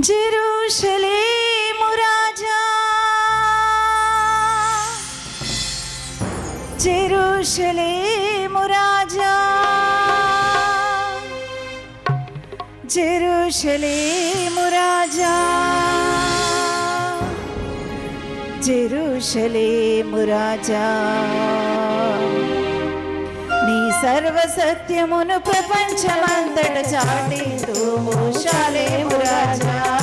Jerusalem রাজা। Jerusalem রাজা। Jerusalem রাজা। জেরুসালেম রাজা। సర్వసత్యమును ప్రపంచమంతట చాటి తూ మోషాలేము రాజా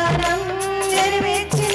ஞானம் நிறுவிச்சு